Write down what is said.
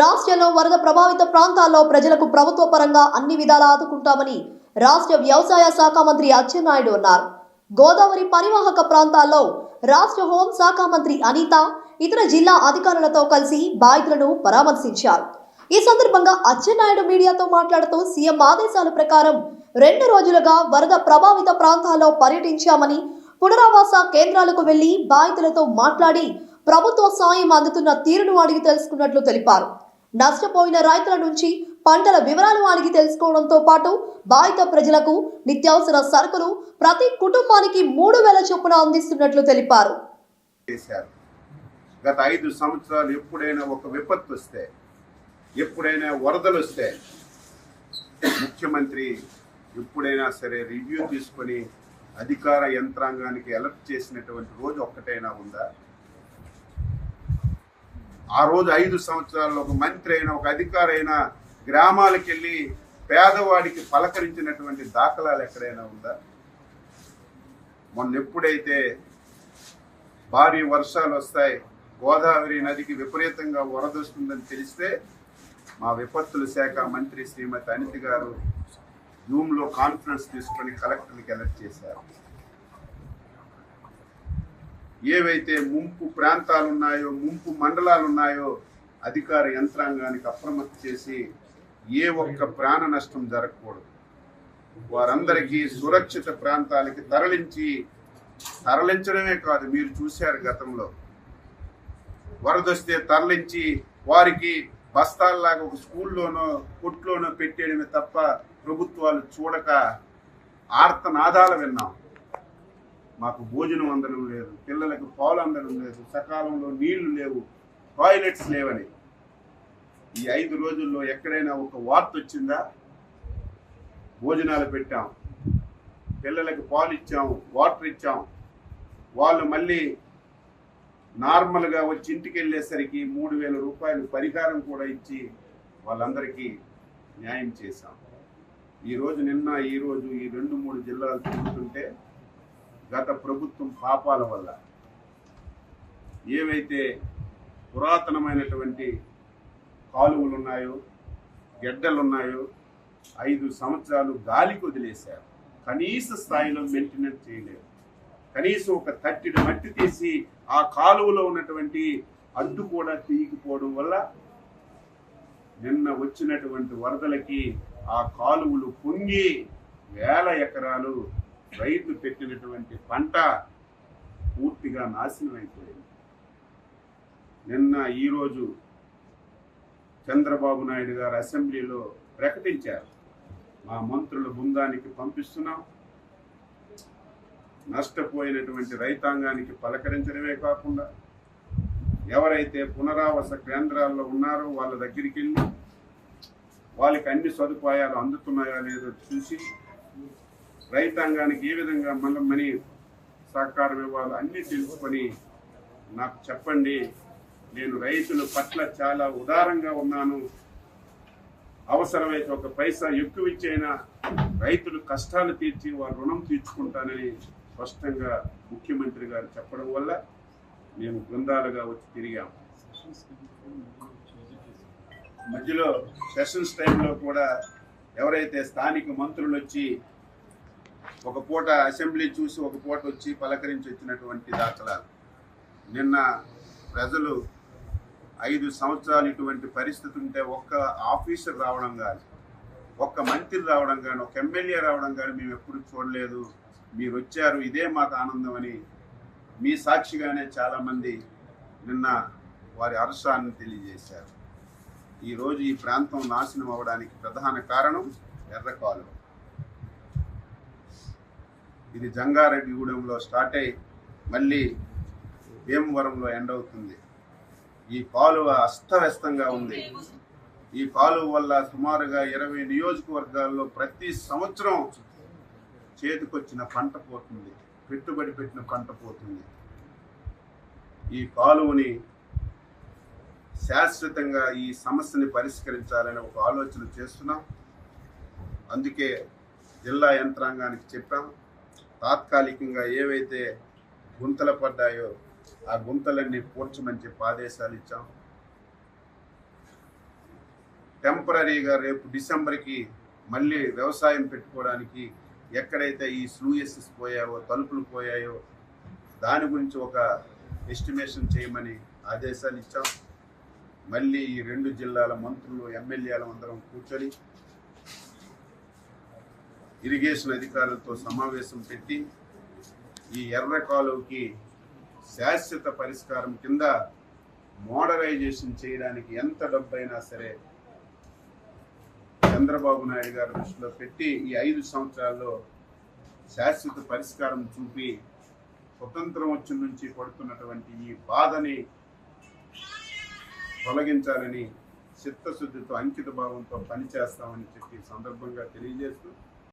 రాష్ట్రంలో వరద ప్రభావిత ప్రాంతాల్లో ప్రజలకు ప్రభుత్వ పరంగా అన్ని విధాలా ఆదుకుంటామని రాష్ట్ర వ్యవసాయ శాఖ మంత్రి అచ్చెన్నాయుడు అన్నారు. గోదావరి పరివాహక ప్రాంతాల్లో రాష్ట్ర హోం శాఖ మంత్రి అనిత ఇతర జిల్లా అధికారులతో కలిసి బాధితులను పరామర్శించారు. ఈ సందర్భంగా అచ్చెన్నాయుడు మీడియాతో మాట్లాడుతూ సీఎం ఆదేశాల ప్రకారం రెండు రోజులుగా వరద ప్రభావిత ప్రాంతాల్లో పర్యటించామని పునరావాస కేంద్రాలకు వెళ్ళి బాధితులతో మాట్లాడి ప్రభుత్వ సాయం అందుతున్న తీరును అడిగి తెలుసుకున్నట్లు తెలిపారు. నష్టపోయిన రైతుల నుంచి పంటల వివరాలు అడిగి తెలుసుకోవడంతో పాటు బాధిత ప్రజలకు నిత్యావసర సరుకులు ప్రతి కుటుంబానికి మూడు వేల చొప్పున అందిస్తున్నట్లు తెలిపారు. చేశారు. గత ఐదు సంవత్సరాలు ఎప్పుడైనా ఒక విపత్తు వస్తే ఎప్పుడైనా వరదలు వస్తే ముఖ్యమంత్రి ఎప్పుడైనా సరే రివ్యూ తీసుకొని అధికార యంత్రాంగానికి అలర్ట్ చేసినటువంటి రోజు ఒక్కటైనా ఉందా? ఆ రోజు ఐదు సంవత్సరాల్లో ఒక మంత్రి అయినా ఒక అధికారి అయినా గ్రామాలకు వెళ్ళి పేదవాడికి పలకరించినటువంటి దాఖలాలు ఎక్కడైనా ఉందా? మొన్న ఎప్పుడైతే భారీ వర్షాలు వస్తాయి గోదావరి నదికి విపరీతంగా వరద వస్తుందని తెలిస్తే మా విపత్తుల శాఖ మంత్రి శ్రీమతి అనిత గారు జూమ్లో కాన్ఫరెన్స్ తీసుకొని కలెక్టర్కి అలర్ట్ చేశారు. ఏవైతే ముంపు ప్రాంతాలు ఉన్నాయో ముంపు మండలాలు ఉన్నాయో అధికార యంత్రాంగానికి అప్రమత్తం చేసి ఏ ఒక్క ప్రాణ నష్టం జరగకూడదు. వారందరికీ సురక్షిత ప్రాంతాలకి తరలించి తరలించడమే కాదు మీరు చూశారు గతంలో. వరదొస్తే తరలించి వారికి బస్తాల్లాగా ఒక స్కూల్లోనో కొట్లోనో పెట్టేయడమే తప్ప ప్రభుత్వాలు చూడక ఆర్తనాదాలు విన్నాం. మాకు భోజనం అందడం లేదు పిల్లలకు పాలు అందడం లేదు సకాలంలో నీళ్ళు లేవు టాయిలెట్స్ లేవని. ఈ ఐదు రోజుల్లో ఎక్కడైనా ఒక వార్త వచ్చిందా? భోజనాలు పెట్టాం పిల్లలకు పాలు ఇచ్చాం వాటర్ ఇచ్చాం. వాళ్ళు మళ్ళీ నార్మల్గా వచ్చి ఇంటికి వెళ్ళేసరికి మూడు వేల రూపాయలు పరిహారం కూడా ఇచ్చి వాళ్ళందరికీ న్యాయం చేశాం. ఈరోజు నిన్న ఈరోజు ఈ రెండు మూడు జిల్లాలు తిరుగుతుంటే గత ప్రభుత్వం పాపాల వల్ల ఏవైతే పురాతనమైనటువంటి కాలువలు ఉన్నాయో గెడ్డలు ఉన్నాయో ఐదు సంవత్సరాలు గాలికి వదిలేశారు. కనీస స్థాయిలో మెయింటెనెన్స్ చేయలేరు కనీసం ఒక తట్టిడి మట్టి తీసి ఆ కాలువలో ఉన్నటువంటి అడ్డు కూడా తీయకపోవడం వల్ల నిన్న వచ్చినటువంటి వరదలకి ఆ కాలువలు పొంగి వేల ఎకరాలు రైతు పెట్టినటువంటి పంట పూర్తిగా నాశనం అయిపోయింది. నిన్న ఈరోజు చంద్రబాబు నాయుడు గారు అసెంబ్లీలో ప్రకటించారు. మా మంత్రుల బృందానికి పంపిస్తున్నాం. నష్టపోయినటువంటి రైతాంగానికి పలకరించడమే కాకుండా ఎవరైతే పునరావాస కేంద్రాల్లో ఉన్నారో వాళ్ళ దగ్గరికి వెళ్ళి వాళ్ళకి అన్ని సదుపాయాలు అందుతున్నాయా లేదో చూసి రైతాంగానికి ఏ విధంగా మనం మనీ సహకారం ఇవ్వాలో అన్నీ తెలుసుకొని నాకు చెప్పండి నేను రైతుల పట్ల చాలా ఉదారంగా ఉన్నాను. అవసరమైతే ఒక పైసా ఎక్కువ ఇచ్చైనా రైతులు కష్టాలు తీర్చి వారు రుణం తీర్చుకుంటానని స్పష్టంగా ముఖ్యమంత్రి గారు చెప్పడం వల్ల మేము బృందాలుగా వచ్చి తిరిగాము మధ్యలో సెషన్స్ టైంలో కూడా ఎవరైతే స్థానిక మంత్రులు వచ్చి ఒక పూట అసెంబ్లీ చూసి ఒక పూట వచ్చి పలకరించి వచ్చినటువంటి దాఖలాలు. నిన్న ప్రజలు ఐదు సంవత్సరాలు ఇటువంటి పరిస్థితి ఉంటే ఒక్క ఆఫీసర్ రావడం కానీ ఒక్క మంత్రి రావడం కానీ ఒక ఎమ్మెల్యే రావడం కానీ మేము ఎప్పుడు చూడలేదు. మీరు వచ్చారు ఇదే మాకు ఆనందం అని మీ సాక్షిగానే చాలామంది నిన్న వారి హర్షాన్ని తెలియజేశారు. ఈరోజు ఈ ప్రాంతం నాశనం అవ్వడానికి ప్రధాన కారణం ఎర్రకాలువ ఇది జంగారెడ్డిగూడెంలో స్టార్ట్ అయ్యి మళ్ళీ భీమవరంలో ఎండ్ అవుతుంది. ఈ కాలువ అస్తవ్యస్తంగా ఉంది. ఈ కాలువ వల్ల సుమారుగా ఇరవై నియోజకవర్గాల్లో ప్రతి సంవత్సరం చేతికొచ్చిన పంట పోతుంది. పెట్టుబడి పెట్టిన పంట పోతుంది. ఈ కాలువని శాశ్వతంగా ఈ సమస్యని పరిష్కరించాలని ఒక ఆలోచన చేస్తున్నాం. అందుకే జిల్లా యంత్రాంగానికి చెప్పాం. తాత్కాలికంగా ఏవైతే గుంతలు పడ్డాయో ఆ గుంతలన్నీ పూడ్చమని చెప్పి ఆదేశాలు ఇచ్చాం. టెంపరీగా రేపు డిసెంబర్కి మళ్ళీ వ్యవసాయం పెట్టుకోవడానికి ఎక్కడైతే ఈ స్లూయెసెస్ పోయావో తలుపులు పోయాయో దాని గురించి ఒక ఎస్టిమేషన్ చేయమని ఆదేశాలు ఇచ్చాం. మళ్ళీ ఈ రెండు జిల్లాల మంత్రులు ఎమ్మెల్యేలు అందరం కూర్చొని ఇరిగేషన్ అధికారులతో సమావేశం పెట్టి ఈ ఎర్ర కాలువకి శాశ్వత పరిష్కారం కింద మోడరైజేషన్ చేయడానికి ఎంత డబ్బైనా సరే చంద్రబాబు నాయుడు గారి దృష్టిలో పెట్టి ఈ ఐదు సంవత్సరాల్లో శాశ్వత పరిష్కారం చూపి స్వతంత్రం వచ్చిన నుంచి పడుతున్నటువంటి ఈ బాధని తొలగించాలని చిత్తశుద్ధితో అంకిత భావంతో పనిచేస్తామని చెప్పి సందర్భంగా తెలియజేస్తూ